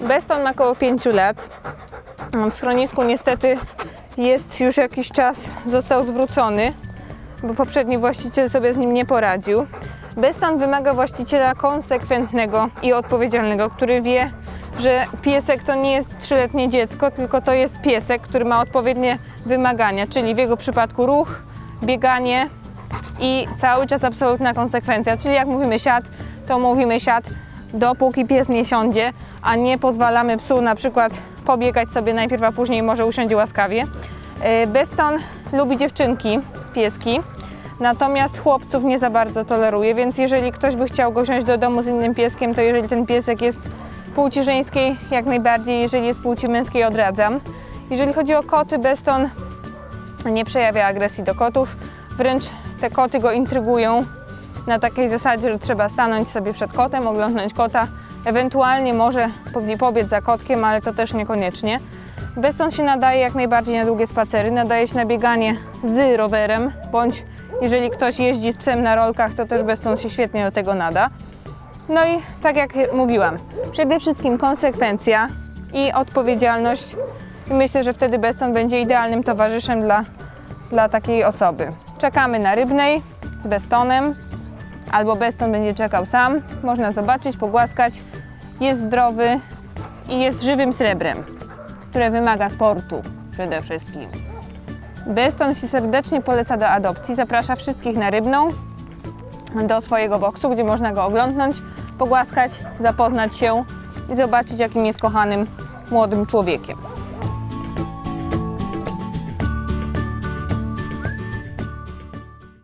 Beston ma około 5 lat. W schronisku niestety jest już jakiś czas, został zwrócony, bo poprzedni właściciel sobie z nim nie poradził. Beston wymaga właściciela konsekwentnego i odpowiedzialnego, który wie, że piesek to nie jest trzyletnie dziecko, tylko to jest piesek, który ma odpowiednie wymagania, czyli w jego przypadku ruch, bieganie i cały czas absolutna konsekwencja. Czyli jak mówimy siad, to mówimy siad, dopóki pies nie siądzie, a nie pozwalamy psu na przykład pobiegać sobie najpierw, a później może usiądzie łaskawie. Yy, Beston lubi dziewczynki, pieski, natomiast chłopców nie za bardzo toleruje, więc jeżeli ktoś by chciał go wziąć do domu z innym pieskiem, to jeżeli ten piesek jest płci żeńskiej, jak najbardziej, jeżeli jest płci męskiej, odradzam. Jeżeli chodzi o koty, Beston nie przejawia agresji do kotów, wręcz te koty go intrygują na takiej zasadzie, że trzeba stanąć sobie przed kotem, oglądnąć kota, ewentualnie może pobi- pobiec za kotkiem, ale to też niekoniecznie. Beston się nadaje jak najbardziej na długie spacery, nadaje się na bieganie z rowerem, bądź jeżeli ktoś jeździ z psem na rolkach, to też Beston się świetnie do tego nada. No i tak jak mówiłam, przede wszystkim konsekwencja i odpowiedzialność. I myślę, że wtedy Beston będzie idealnym towarzyszem dla, dla takiej osoby. Czekamy na Rybnej z Bestonem, albo Beston będzie czekał sam. Można zobaczyć, pogłaskać. Jest zdrowy i jest żywym srebrem, które wymaga sportu przede wszystkim. Beston się serdecznie poleca do adopcji. Zaprasza wszystkich na Rybną do swojego boksu, gdzie można go oglądnąć, pogłaskać, zapoznać się i zobaczyć, jakim jest kochanym młodym człowiekiem.